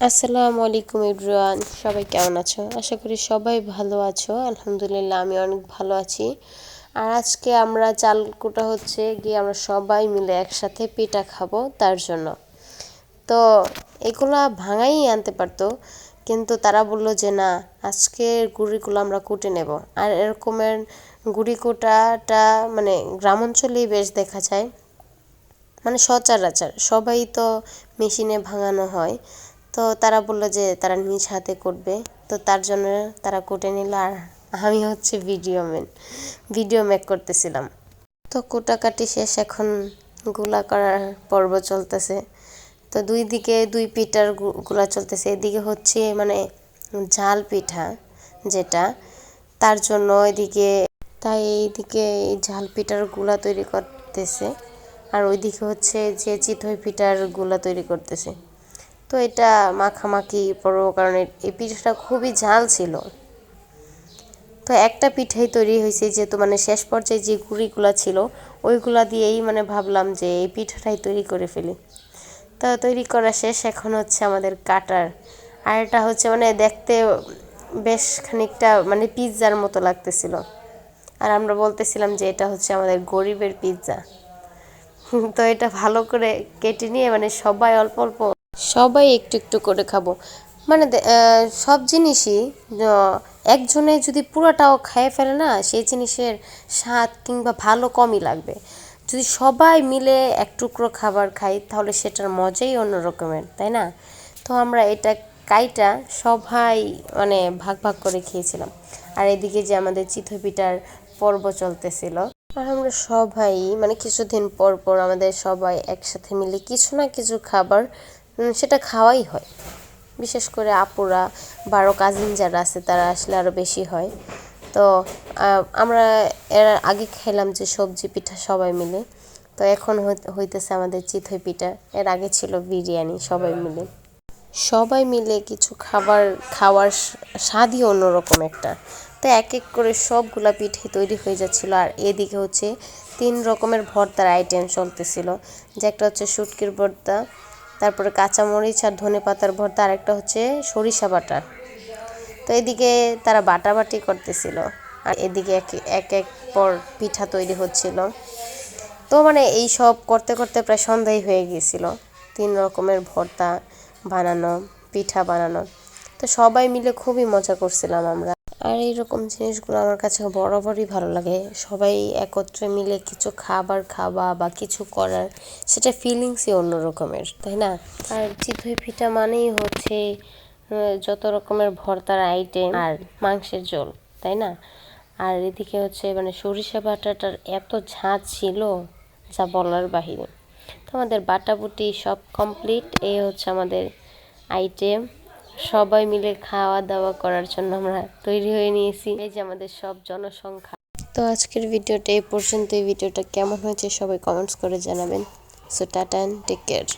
আসসালামু আলাইকুম ইব্রান সবাই কেমন আছো? আশা করি সবাই ভালো আছো। আলহামদুলিল্লাহ, আমি অনেক ভালো আছি। আর আজকে আমরা চাল কুটা হচ্ছে গিয়ে আমরা সবাই মিলে একসাথে পিঠা খাব তার জন্য। তো এগুলা ভাঙাই আনতে পারতো, কিন্তু তারা বলল যে না, আজকের গুড়িগুলো আমরা কুটে নেব। আর এরকমের গুড়ি কোটাটা মানে গ্রাম অঞ্চলেই বেশ দেখা যায়। মানে সচরাচর সবাই তো মেশিনে ভাঙানো হয়। তো তারা বলল যে তারা নিজ হাতে করবে। তো তার জন্য তারা কুটে নিল আর আমি হচ্ছে ভিডিও ম্যান ভিডিও মেক করতেছিলাম। তো কুটাকাটি শেষ, এখনগুলা করার পর্ব চলতেছে। তো দুই দিকে দুই পিঠারগুলা চলতেছে। এদিকে হচ্ছে মানে ঝাল পিঠা যেটা, তার জন্য এদিকে, তাই এইদিকে এই ঝাল পিঠারগুলা তৈরি করতেছে। আর ওইদিকে হচ্ছে যে চিতই পিঠারগুলা তৈরি করতেছে। তো এটা মাখামাখি পড়ব কারণ এই পিঠাটা খুবই ঝাল ছিল। তো একটা পিঠাই তৈরি হয়েছে যেহেতু মানে শেষ পর্যায়ে যে গুঁড়িগুলা ছিল, ওইগুলা দিয়েই মানে ভাবলাম যে এই পিঠাটাই তৈরি করে ফেলি। তো তৈরি করা শেষ, এখন হচ্ছে আমাদের কাটার। আর এটা হচ্ছে মানে দেখতে বেশ খানিকটা মানে পিৎজার মতো লাগতেছিল। আর আমরা বলতেছিলাম যে এটা হচ্ছে আমাদের গরিবের পিৎজা। তো এটা ভালো করে কেটে নিয়ে মানে সবাই অল্প অল্প সবাই একটু একটু করে খাব। মানে সব জিনিসই একজনে যদি পুরোটাও খেয়ে ফেলে না, সেই জিনিসের স্বাদ কিংবা ভালো কমই লাগবে। যদি সবাই মিলে এক টুকরো খাবার খাই, তাহলে সেটার মজাই অন্য রকমের, তাই না? তো আমরা এটা কাইটা সবাই মানে ভাগ ভাগ করে খেয়েছিলাম। আর এদিকে যে আমাদের চিতই পিঠার পর্ব চলতেছিল, আর আমরা সবাই মানে কিছুদিন পর পর আমাদের সবাই একসাথে মিলে কিছু না কিছু খাবার সেটা খাওয়াই হয়। বিশেষ করে আপুরা বারো কাজিন যারা আছে, তারা আসলে আরও বেশি হয়। তো আমরা এর আগে খেলাম যে সবজি পিঠা সবাই মিলে। তো এখন হইতেছে আমাদের চিথই পিঠা। এর আগে ছিল বিরিয়ানি সবাই মিলে। সবাই মিলে কিছু খাবার, খাওয়ার স্বাদই অন্যরকম একটা। তো এক এক করে সবগুলা পিঠে তৈরি হয়ে যাচ্ছিল। আর এদিকে হচ্ছে তিন রকমের ভর্তার আইটেম চলতেছিল। যে একটা হচ্ছে শুটকির ভর্তা তারপরে কাঁচামরিচ আর ধনে পাতার ভর্তা, আর একটা হচ্ছে সরিষা বাটা। তো এদিকে তারা বাটাবাটি করতেছিল, আর এদিকে এক এক এক পর পিঠা তৈরি হচ্ছিল। তো মানে এই সব করতে করতে প্রায় সন্ধ্যাই হয়ে গিয়েছিল তিন রকমের ভর্তা বানানো, পিঠা বানানো। তো সবাই মিলে খুবই মজা করছিলাম আমরা। আর এইরকম জিনিসগুলো আমার কাছে বরাবরই ভালো লাগে। সবাই একত্রে মিলে কিছু খাবার খাওয়া বা কিছু করার, সেটা ফিলিংসই অন্য রকমের তাই না? আর চিতই পিঠা মানেই হচ্ছে যত রকমের ভর্তার আইটেম আর মাংসের ঝোল, তাই না? আর এদিকে হচ্ছে মানে সরিষা বাটাটার এত ঝাঁজ ছিল যা বলার বাহিরে। তো আমাদের বাটাবুটি সব কমপ্লিট এই হচ্ছে আমাদের আইটেম সবাই মিলে খাওয়া দাওয়া করার জন্য আমরা তৈরি হয়ে নিয়েছি। এই যে আমাদের সব জনসংখ্যা। তো আজকের ভিডিওটা এই পর্যন্ত এই ভিডিওটা কেমন হয়েছে সবাই কমেন্টস করে জানাবেন। So tata take care